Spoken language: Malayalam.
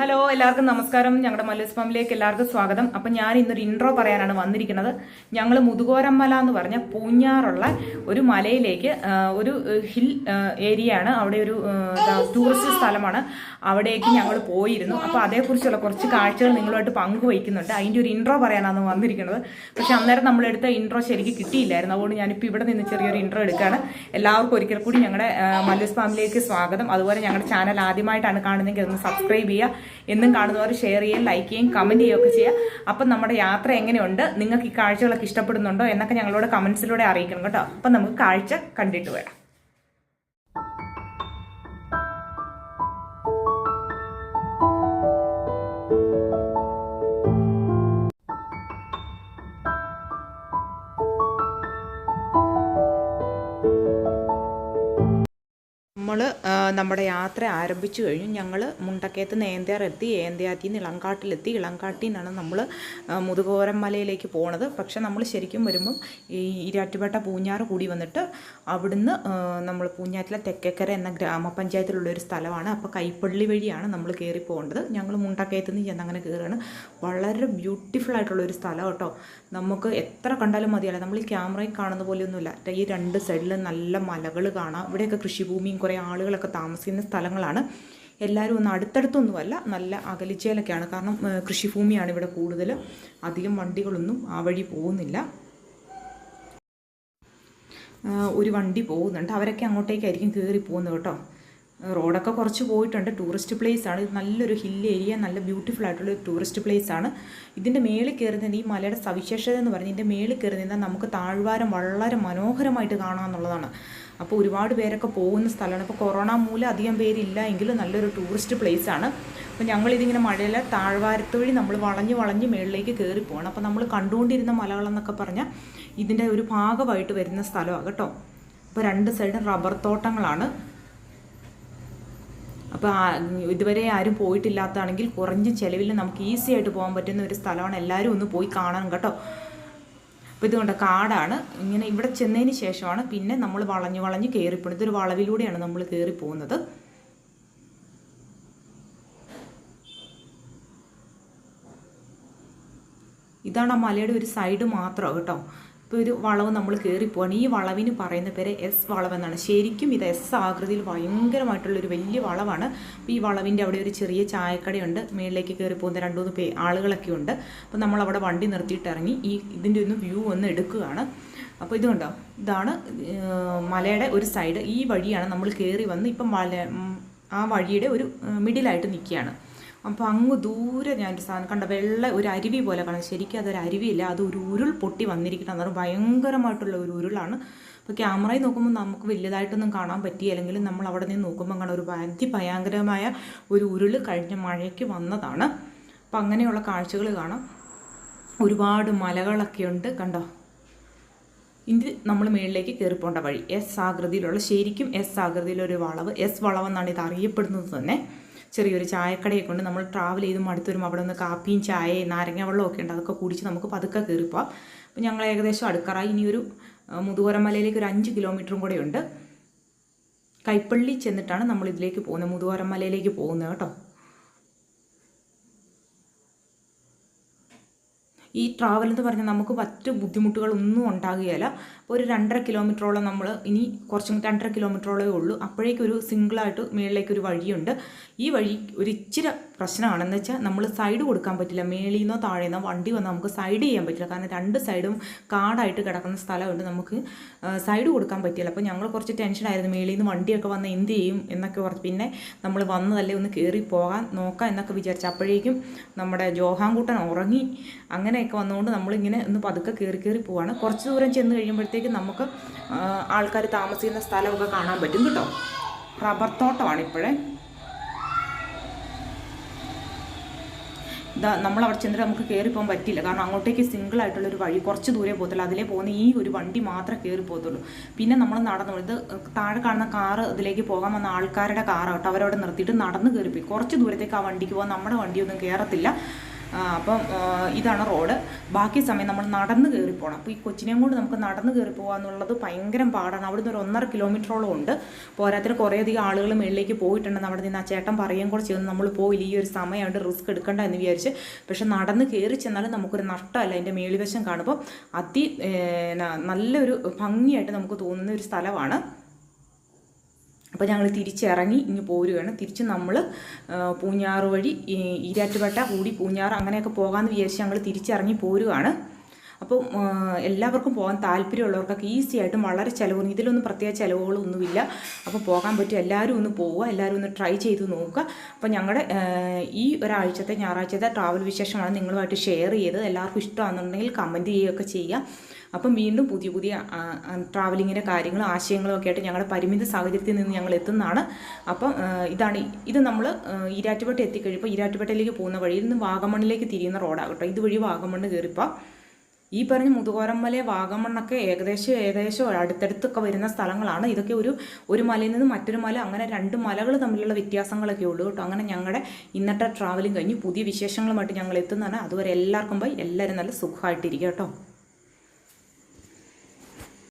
ഹലോ എല്ലാവർക്കും നമസ്കാരം. ഞങ്ങളുടെ മല്ലസ് ഫാമിലേക്ക് എല്ലാവർക്കും സ്വാഗതം. അപ്പം ഞാൻ ഇന്നൊരു ഇൻട്രോ പറയാനാണ് വന്നിരിക്കുന്നത്. ഞങ്ങൾ മുതുകോരമ്മല എന്ന് പറഞ്ഞ പൂഞ്ഞാറുള്ള ഒരു മലയിലേക്ക് ഒരു ഹിൽ ഏരിയ ആണ് അവിടെ ഒരു ടൂറിസ്റ്റ് സ്ഥലമാണ്. അവിടേക്ക് ഞങ്ങൾ പോയിരുന്നു. അപ്പോൾ അതേക്കുറിച്ചുള്ള കുറച്ച് കാഴ്ചകൾ നിങ്ങളുമായിട്ട് പങ്കുവയ്ക്കുന്നുണ്ട്. അതിന്റെ ഒരു ഇൻട്രോ പറയാനാണ് വന്നിരിക്കുന്നത്. പക്ഷെ അന്നേരം നമ്മളെടുത്ത ഇൻട്രോ ശരിക്കും കിട്ടിയില്ലായിരുന്നു. അതുകൊണ്ട് ഞാനിപ്പോൾ ഇവിടെ നിന്ന് ചെറിയൊരു ഇൻട്രോ എടുക്കുകയാണ്. എല്ലാവർക്കും ഒരിക്കൽ കൂടി ഞങ്ങളുടെ മല്ലസ് ഫാമിലിയിലേക്ക് സ്വാഗതം. അതുപോലെ ഞങ്ങളുടെ ചാനൽ ആദ്യമായിട്ടാണ് കാണുന്നതെങ്കിൽ ഒന്ന് സബ്സ്ക്രൈബ് ചെയ്യുക. എന്നും കാണുന്നവർ ഷെയർ ചെയ്യുകയും ലൈക്ക് ചെയ്യുകയും കമന്റ് ചെയ്യുകയൊക്കെ ചെയ്യുക അപ്പം നമ്മുടെ യാത്ര എങ്ങനെയുണ്ട്? നിങ്ങൾക്ക് ഈ കാഴ്ചകളൊക്കെ ഇഷ്ടപ്പെടുന്നുണ്ടോ? എന്നൊക്കെ ഞങ്ങളോട് കമൻസിലൂടെ അറിയിക്കണം കേട്ടോ. അപ്പം നമുക്ക് കാഴ്ച കണ്ടിട്ട് വരാം. നമ്മുടെ യാത്ര ആരംഭിച്ചു കഴിഞ്ഞു. ഞങ്ങൾ മുണ്ടക്കയത്ത് നിന്ന് ഏന്ത്യാർ എത്തി ഏന്ത്യാത്തിൽ നിന്ന് ഇളങ്കാട്ടിലെത്തി ഇളങ്കാട്ടിൽ നിന്നാണ് നമ്മൾ മുതുകോരം മലയിലേക്ക് പോണത്. പക്ഷെ നമ്മൾ ശരിക്കും വരുമ്പം ഈ ഇരാറ്റുപേട്ട പൂഞ്ഞാറ് കൂടി വന്നിട്ട് അവിടുന്ന് നമ്മൾ പൂഞ്ഞാറ്റിലെ തെക്കേക്കര എന്ന ഗ്രാമപഞ്ചായത്തിലുള്ള ഒരു സ്ഥലമാണ്. അപ്പോൾ കൈപ്പള്ളി വഴിയാണ് നമ്മൾ കയറി പോകേണ്ടത്. ഞങ്ങൾ മുണ്ടക്കയത്ത് നിന്ന് ചെന്ന് അങ്ങനെ കയറുകയാണ് വളരെ ബ്യൂട്ടിഫുൾ ആയിട്ടുള്ള ഒരു സ്ഥലം കേട്ടോ. നമുക്ക് എത്ര കണ്ടാലും മതിയല്ല? നമ്മൾ ഈ ക്യാമറയിൽ കാണുന്ന പോലെയൊന്നുമില്ല. ഈ രണ്ട് സൈഡിൽ നല്ല മലകൾ കാണാം. ഇവിടെയൊക്കെ കൃഷിഭൂമിയും കുറേ ആളുകളൊക്കെ താമസിക്കുന്ന സ്ഥലങ്ങളാണ്. എല്ലാവരും ഒന്ന് അടുത്തടുത്തൊന്നുമല്ല നല്ല അകലിച്ചയിലൊക്കെയാണ്. കാരണം കൃഷിഭൂമിയാണ് ഇവിടെ കൂടുതൽ അധികം വണ്ടികളൊന്നും ആ വഴി പോകുന്നില്ല. ഒരു വണ്ടി പോകുന്നുണ്ട്. അവരൊക്കെ അങ്ങോട്ടേക്കായിരിക്കും കയറി പോകുന്നത് കേട്ടോ. റോഡൊക്കെ കുറച്ച് പോയിട്ടുണ്ട്. ടൂറിസ്റ്റ് പ്ലേസ് ആണ് ഇത് നല്ലൊരു ഹിൽ ഏരിയ നല്ല ബ്യൂട്ടിഫുൾ ആയിട്ടുള്ള ടൂറിസ്റ്റ് പ്ലേസ് ആണ് ഇതിന്റെ മേളിൽ കയറുന്നതിന് ഈ മലയുടെ സവിശേഷത എന്ന് പറഞ്ഞാൽ ഇതിന്റെ മേളിൽ കയറി നിന്നാൽ നമുക്ക് താഴ്വാരം വളരെ മനോഹരമായിട്ട് കാണാമെന്നുള്ളതാണ്. അപ്പോൾ ഒരുപാട് പേരൊക്കെ പോകുന്ന സ്ഥലമാണ്. അപ്പോൾ കൊറോണ മൂലം അധികം പേരില്ല എങ്കിലും നല്ലൊരു ടൂറിസ്റ്റ് പ്ലേസ് ആണ്. അപ്പോൾ ഞങ്ങളിതിങ്ങനെ മഴയിലെ താഴ്വാരത്ത് വഴി നമ്മൾ വളഞ്ഞ് വളഞ്ഞ് മേളിലേക്ക് കയറി പോകണം അപ്പോൾ നമ്മൾ കണ്ടുകൊണ്ടിരുന്ന മലകളെന്നൊക്കെ പറഞ്ഞാൽ ഇതിന്റെ ഒരു ഭാഗമായിട്ട് വരുന്ന സ്ഥലമാണ് കേട്ടോ. അപ്പോൾ രണ്ട് സൈഡും റബ്ബർ തോട്ടങ്ങളാണ്. അപ്പോൾ ഇതുവരെ ആരും പോയിട്ടില്ലാത്തതാണെങ്കിൽ കുറഞ്ഞ ചിലവിൽ നമുക്ക് ഈസി ആയിട്ട് പോകാൻ പറ്റുന്ന ഒരു സ്ഥലമാണ്. എല്ലാവരും ഒന്ന് പോയി കാണണം കേട്ടോ. അപ്പോൾ ഇതുകൊണ്ട് കാടാണ്. ഇങ്ങനെ ഇവിടെ ചെന്നതിന് ശേഷമാണ് പിന്നെ നമ്മൾ വളഞ്ഞു വളഞ്ഞ് കയറിപ്പോണത്. ഇതൊരു വളവിലൂടെയാണ് നമ്മൾ കയറി പോകുന്നത് ഇതാണ് ആ മലയുടെ ഒരു സൈഡ് മാത്രം കേട്ടോ. ഇപ്പോൾ ഒരു വളവ് നമ്മൾ കയറിപ്പോവാണ് ഈ വളവിന് പറയുന്ന പേര് എസ് വളവെന്നാണ്. ശരിക്കും ഇത് എസ് ആകൃതിയിൽ ഭയങ്കരമായിട്ടുള്ളൊരു വലിയ വളവാണ്. അപ്പോൾ ഈ വളവിന്റെ അവിടെ ഒരു ചെറിയ ചായക്കടയുണ്ട്. മേളിലേക്ക് കയറി പോകുന്ന രണ്ട് മൂന്ന് പേ ആളുകളൊക്കെ ഉണ്ട്. അപ്പോൾ നമ്മൾ അവിടെ വണ്ടി നിർത്തിയിട്ട് ഇറങ്ങി ഈ ഇതിന്റെ ഒന്ന് വ്യൂ ഒന്ന് എടുക്കുകയാണ്. അപ്പോൾ ഇത് കണ്ടോ? ഇതാണ് മലയുടെ ഒരു സൈഡ്. ഈ വഴിയാണ് നമ്മൾ കയറി വന്ന് ഇപ്പം മല ആ വഴിയുടെ ഒരു മിഡിലായിട്ട് നിൽക്കുകയാണ്. അപ്പോൾ അങ്ങ് ദൂരെ ഞാനൊരു സാധനം കണ്ട വെള്ള ഒരു അരുവി പോലെ കാണാം. ശരിക്കും അതൊരു അരുവിയില്ല അത് ഒരു ഉരുൾ പൊട്ടി വന്നിരിക്കണം അതാണ് ഭയങ്കരമായിട്ടുള്ള ഒരു ഉരുളാണ്. അപ്പോൾ ക്യാമറയിൽ നോക്കുമ്പോൾ നമുക്ക് വലിയതായിട്ടൊന്നും കാണാൻ പറ്റി അല്ലെങ്കിൽ നമ്മൾ അവിടെ നിന്ന് നോക്കുമ്പോൾ കാണാം ഒരു അതിഭയങ്കരമായ ഒരു ഉരുൾ കഴിഞ്ഞ മഴയ്ക്ക് വന്നതാണ്. അപ്പം അങ്ങനെയുള്ള കാഴ്ചകൾ കാണാം. ഒരുപാട് മലകളൊക്കെ ഉണ്ട് കണ്ടോ? ഇത് നമ്മൾ മുകളിലേക്ക് കയറി പോകേണ്ട വഴി. എസ് ആകൃതിയിലുള്ള ശരിക്കും എസ് ആകൃതിയിലൊരു വളവ് എസ് വളവെന്നാണ് ഇത് അറിയപ്പെടുന്നത് തന്നെ. ചെറിയൊരു ചായക്കടയൊക്കെ ഉണ്ട്. നമ്മൾ ട്രാവൽ ചെയ്ത് മടുത്ത് വരുമ്പോൾ അവിടെ നിന്ന് കാപ്പിയും ചായയും നാരങ്ങ ഒക്കെ ഉണ്ട്. അതൊക്കെ കുടിച്ച് നമുക്ക് പതുക്കെ കയറിപ്പോവാം. പോവാം അപ്പോൾ ഞങ്ങൾ ഏകദേശം അടുക്കറ ഇനിയൊരു മുതുവരമലയിലേക്ക് ഒരു അഞ്ച് കിലോമീറ്ററും കൂടെ ഉണ്ട്. കൈപ്പള്ളി ചെന്നിട്ടാണ് നമ്മൾ ഇതിലേക്ക് പോകുന്നത്. മുതുകോരമലയിലേക്ക് പോകുന്നത് കേട്ടോ. ഈ ട്രാവൽ എന്ന് പറഞ്ഞാൽ നമുക്ക് മറ്റ് ബുദ്ധിമുട്ടുകളൊന്നും ഉണ്ടാകുകയില്ല. അപ്പോൾ ഒരു രണ്ടര കിലോമീറ്ററോളം നമ്മൾ ഇനി കുറച്ചും രണ്ടര കിലോമീറ്ററോളേ ഉള്ളൂ. അപ്പോഴേക്കൊരു സിംഗിളായിട്ട് മുകളിലേക്ക് ഒരു വഴിയുണ്ട്. ഈ വഴി ഒരു ഇച്ചിരി പ്രശ്നമാണെന്ന് വെച്ചാൽ നമ്മൾ സൈഡ് കൊടുക്കാൻ പറ്റില്ല. മേളിൽ നിന്നോ താഴെ നിന്നോ വണ്ടി വന്നാൽ നമുക്ക് സൈഡ് ചെയ്യാൻ പറ്റില്ല. കാരണം രണ്ട് സൈഡും കാടായിട്ട് കിടക്കുന്ന സ്ഥലമുണ്ട്. നമുക്ക് സൈഡ് കൊടുക്കാൻ പറ്റില്ല. അപ്പോൾ ഞങ്ങൾ കുറച്ച് ടെൻഷനായിരുന്നു മേളിൽ നിന്ന് വണ്ടിയൊക്കെ വന്ന് എന്ത് ചെയ്യും എന്നൊക്കെ ഓർത്ത് പിന്നെ നമ്മൾ വന്നതല്ലേ ഒന്ന് കയറി പോകാൻ നോക്കാം എന്നൊക്കെ വിചാരിച്ചു. അപ്പോഴേക്കും നമ്മുടെ ജോഹാൻകൂട്ടൻ ഉറങ്ങി. അങ്ങനെയൊക്കെ വന്നുകൊണ്ട് നമ്മളിങ്ങനെ ഒന്ന് പതുക്കെ കയറി കയറി പോവാണ്. കുറച്ച് ദൂരം ചെന്ന് കഴിയുമ്പോഴത്തേക്കും നമുക്ക് ആൾക്കാർ താമസിക്കുന്ന സ്ഥലമൊക്കെ കാണാൻ പറ്റും കേട്ടോ. റബ്ബർ തോട്ടമാണ് ഇപ്പോഴേ. നമ്മൾ അവിടെ ചെന്നിട്ട് നമുക്ക് കയറി പോകാൻ പറ്റില്ല കാരണം അങ്ങോട്ടേക്ക് സിംഗിൾ ആയിട്ടുള്ളൊരു വഴി കുറച്ച് ദൂരെ പോകത്തുള്ളൂ. അതിലേ പോകുന്ന ഈ ഒരു വണ്ടി മാത്രമേ കയറി പോകത്തുള്ളൂ. പിന്നെ നമ്മൾ നടന്നു ഇത് താഴെ കാണുന്ന കാറ് ഇതിലേക്ക് പോകാൻ വന്ന ആൾക്കാരുടെ കാറാണ് കേട്ടോ. അവരവിടെ നിർത്തിയിട്ട് നടന്ന് കയറിപ്പോയി കുറച്ച് ദൂരത്തേക്ക് ആ വണ്ടിക്ക് പോകാൻ നമ്മുടെ വണ്ടിയൊന്നും കയറത്തില്ല അപ്പം ഇതാണ് റോഡ്. ബാക്കി സമയം നമ്മൾ നടന്ന് കയറി പോകണം അപ്പോൾ ഈ കൊച്ചിനെയും കൊണ്ട് നമുക്ക് നടന്ന് കയറി പോകുക എന്നുള്ളത് ഭയങ്കര പാടാണ്. അവിടുന്ന് ഒരു ഒന്നര കിലോമീറ്ററോളം ഉണ്ട്. പോരാത്തിന് കുറേയധികം ആളുകൾ മുകളിലേക്ക് പോയിട്ടുണ്ടെന്ന് അവിടെ നിന്ന് ആ ചേട്ടൻ പറയുകയും കൂടെ ചെയ്യുന്നു. നമ്മൾ പോയില്ല ഈ ഒരു സമയമായിട്ട് റിസ്ക് എടുക്കണ്ട എന്ന് വിചാരിച്ച്. പക്ഷെ നടന്ന് കയറി ചെന്നാലും നമുക്കൊരു നഷ്ടമല്ല അതിന്റെ മേളിവശം കാണുമ്പോൾ അതി നല്ലൊരു ഭംഗിയായിട്ട് നമുക്ക് തോന്നുന്ന ഒരു സ്ഥലമാണ്. അപ്പോൾ ഞങ്ങൾ തിരിച്ചിറങ്ങി ഇങ്ങ് പോരുകയാണ് തിരിച്ച് നമ്മൾ പൂഞ്ഞാറ് വഴി ഈരാറ്റുപേട്ട കൂടി പൂഞ്ഞാറ് അങ്ങനെയൊക്കെ പോകാമെന്ന് വിചാരിച്ച് ഞങ്ങൾ തിരിച്ചിറങ്ങി പോരുകയാണ് അപ്പോൾ എല്ലാവർക്കും പോകാൻ താല്പര്യമുള്ളവർക്കൊക്കെ ഈസി ആയിട്ടും വളരെ ചിലവ് ഇതിലൊന്നും പ്രത്യേക ചിലവുകളൊന്നുമില്ല. അപ്പോൾ പോകാൻ പറ്റും. എല്ലാവരും ഒന്ന് പോവുക എല്ലാവരും ഒന്ന് ട്രൈ ചെയ്ത് നോക്കുക. അപ്പോൾ ഞങ്ങളുടെ ഈ ഒരാഴ്ചത്തെ ഞായറാഴ്ചത്തെ ട്രാവൽ വിശേഷമാണ് നിങ്ങളുമായിട്ട് ഷെയർ ചെയ്തത്. എല്ലാവർക്കും ഇഷ്ടമാണെന്നുണ്ടെങ്കിൽ കമന്റ് ചെയ്യുകയൊക്കെ ചെയ്യുക. അപ്പം വീണ്ടും പുതിയ പുതിയ ട്രാവലിങ്ങിന്റെ കാര്യങ്ങളും ആശയങ്ങളും ഒക്കെ ആയിട്ട് ഞങ്ങളുടെ പരിമിത സാഹചര്യത്തിൽ നിന്ന് ഞങ്ങൾ എത്തുന്നതാണ്. അപ്പം ഇതാണ് ഇത് നമ്മൾ ഈരാറ്റുപേട്ട എത്തിക്കഴിയുമ്പോൾ ഈരാറ്റുപേട്ടയിലേക്ക് പോകുന്ന വഴിയിൽ നിന്ന് വാഗമണ്ണിലേക്ക് തിരിയുന്ന റോഡാണ് കേട്ടോ. ഇതുവഴി വാഗമണ്ണ് കയറിപ്പോൾ ഈ പറഞ്ഞ മുതുകോരമ്മല വാഗമണ്ണൊക്കെ ഏകദേശം ഏകദേശം അടുത്തടുത്തൊക്കെ വരുന്ന സ്ഥലങ്ങളാണ്. ഇതൊക്കെ ഒരു ഒരു മലയിൽ നിന്ന് മറ്റൊരു മല അങ്ങനെ രണ്ട് മലകൾ തമ്മിലുള്ള വ്യത്യാസങ്ങളൊക്കെ ഉള്ളൂ കേട്ടോ. അങ്ങനെ ഞങ്ങളുടെ ഇന്നത്തെ ട്രാവലിംഗ് കഴിഞ്ഞ്. പുതിയ വിശേഷങ്ങളുമായിട്ട് ഞങ്ങൾ എത്തുന്നതാണ്. അതുവരെ എല്ലാവർക്കും പോയി. എല്ലാവരും നല്ല സുഖമായിട്ടിരിക്കുക കേട്ടോ.